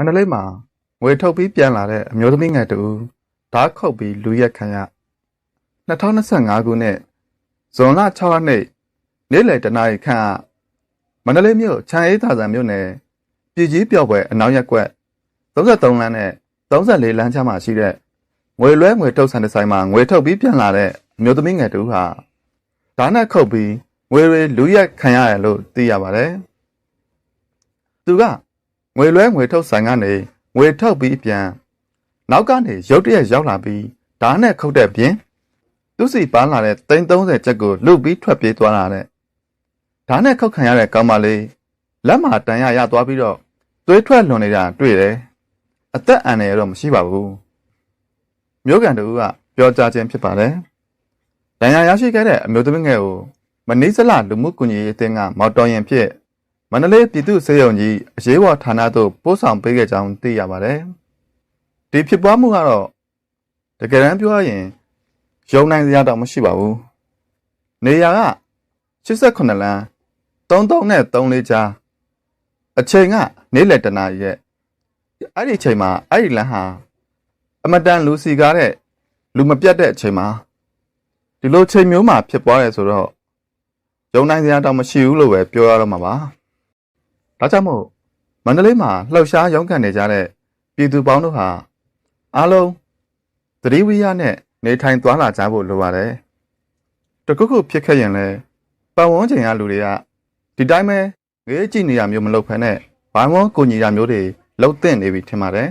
မန္တလေးမှာငွေထုတ်ပြီးပြန်လာတဲ့အမျိုးသမီးငယ်တူဓာတ်ခုတ်ပြီးလူရက်ခံရ2025ခုနှစ်ဇွန်လ6ရက်နေ့နေ့လယ်တနာရီခန့်ကမန္တလေးမြို့ချမ်းအေးသာဆန်မြို့နယ်ပြည်ကြီးပျော်ပွဲအနောက်ရက်ကွက်33လမ်းနဲ့34လမ်းချမှာရှိတဲ့ငွေလွဲငွေထုတ်ဆန်တဲ့ဆိုင်မှာငွေထုတ်ပြီးပြန်လာတဲ့အမျိုးသမီးငယ်တူဟာဓာတ်နဲ့ခုတ်ပြီးငွေတွေလူရက်ခံရတယ်လို့သိရပါတယ်သူက ငွေလွဲငွေထုတ်ဆိုင်ကနေငွေထုတ်ပြီးပြန်နောက်ကနေရုတ်တရက်ရောက်လာပြီးဓာတ်နဲ့ခုတ်တဲ့ပြင်သူစီပန်းလာတဲ့330ချက်ကိုလုတ်ပြီးထွက်ပြေးသွားတာတဲ့ဓာတ်နဲ့ခုတ်ခံရတဲ့ကောင်မလေးလက်မှာတန်ရရသွားပြီးတော့သွေးထွက်လွန်နေတာတွေ့တယ်အသက်အန္တရာယ်တော့မရှိပါဘူးမျိုးကန်တူကပြောကြားခြင်းဖြစ်ပါတယ်ဒဏ်ရာရရှိခဲ့တဲ့အမျိုးသမီးငယ်ကိုမနီးစလလူမှုကွန်ရက်ရေးအသင်းကမော်တော်ယာဉ်ဖြင့် မန္တလေးပြည်သူ့စေယုံကြီးအရေးပေါ်ဌာနသို့ပို့ဆောင်ပေးခဲ့ကြောင်းသိရပါတယ်။ဒီဖြစ်ပွားမှုကတော့တကယ်တမ်းပြောရရင်ယုံနိုင်စရာတော့မရှိပါဘူး။နေရာက89လမ်း33နဲ့34ကြားအချိန်ကနေ့လယ်တနာရီရဲ့အဲ့ဒီအချိန်မှာအဲ့ဒီလမ်းဟာအမတန်လူစီကားတဲ့လူမပြတ်တဲ့အချိန်မှာဒီလိုချိန်မျိုးမှာဖြစ်ပွားရဲဆိုတော့ယုံနိုင်စရာတော့မရှိဘူးလို့ပဲပြောရတော့မှာပါ။ ဒါကြောင့်မို့မန္တလေးမှာလှုပ်ရှားရုန်းကန်နေကြတဲ့ပြည်သူပေါင်းတို့ဟာအားလုံးသတိဝိရနဲ့နေထိုင်သွားလာကြဖို့လိုပါတယ်။တခုခုဖြစ်ခဲ့ရင်လည်းပတ်ဝန်းကျင်ကလူတွေကဒီတိုင်းပဲငေးကြည့်နေရမျိုးမလုပ်ဖ ೇನೆ ဘာမှကိုညီရမျိုးတွေလှုပ်သင့်နေပြီထင်ပါတယ်